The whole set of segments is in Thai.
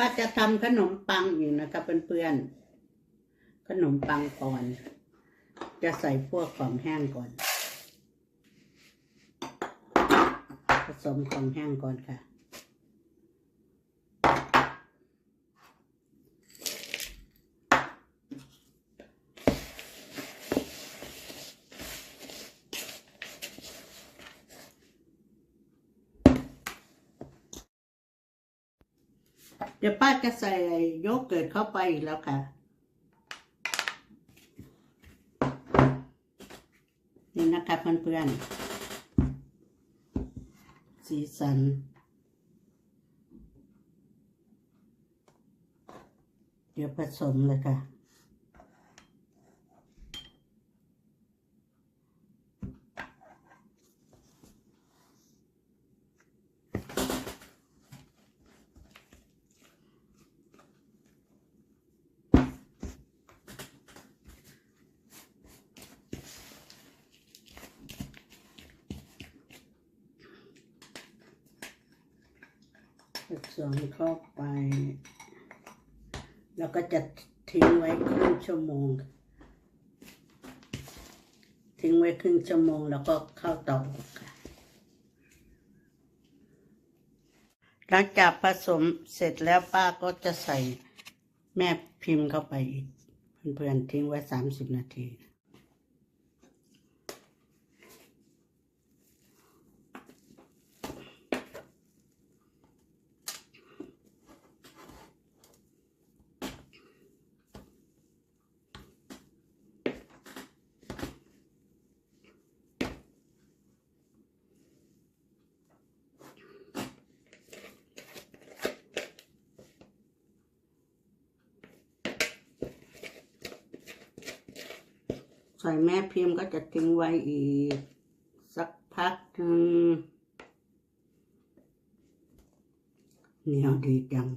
ป้าจะทำขนมปังอยู่นะคะเพื่อนๆ ขนมปังก่อน จะใส่พวกของแห้งก่อน ผสมของแห้งก่อนค่ะ เดี๋ยวป้าจะใส่โยเกิร์ตเข้าไปอีกแล้วค่ะ นี่นะคะเพื่อนๆ สีสัน เดี๋ยวผสมเลยค่ะ ผสมเข้าไป แล้วก็จะทิ้งไว้ครึ่งชั่วโมง ทิ้งไว้ครึ่งชั่วโมงแล้วก็เข้าเตาอบค่ะหลังจากผสมเสร็จแล้วป้าก็จะใส่แม่พิมพ์เข้าไปอีก เพื่อนๆทิ้งไว้สามสิบนาที ส่แม่พิมพ์ก็จะทิ้งไว้อีก สักพักหนึ่งเหนียวดีจัง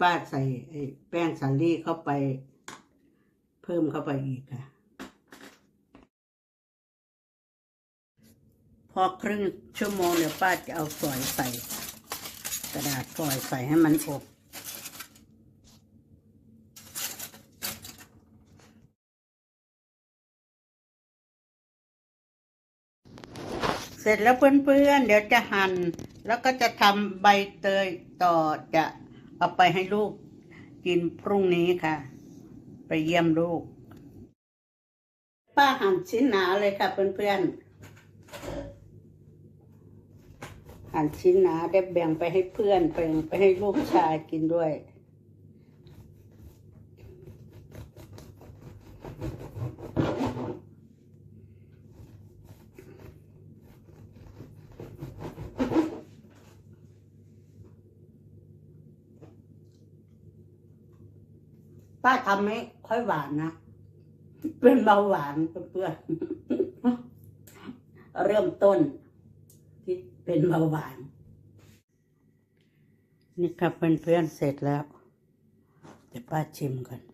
ป้าใส่ไอ้แป้งสาลี่เข้าไป เพิ่มเข้าไปอีกค่ะ พอครึ่งชั่วโมงเดี๋ยวป้าจะเอาฝอยใส่ กระดาษฝอยใส่ให้มันอบ เสร็จแล้วเพื่อนๆ เดี๋ยวจะหั่นแล้วก็จะทำใบเตยต่อจะเอาไปให้ลูกกินพรุ่งนี้ค่ะ ไปเยี่ยมลูก ป้าหั่นชิ้นหนาเลยค่ะเพื่อนๆ หั่นชิ้นหนาได้แบ่งไปให้เพื่อนแบ่งไปให้ลูกชายกินด้วย ป้าทำไม่ค่อยหวานนะ เป็นเบาหวานเพื่อนเริ่มต้น ที่เป็นเบาหวาน นี่ครับเพื่อนๆเสร็จแล้ว เดี๋ยวป้าชิมก่อน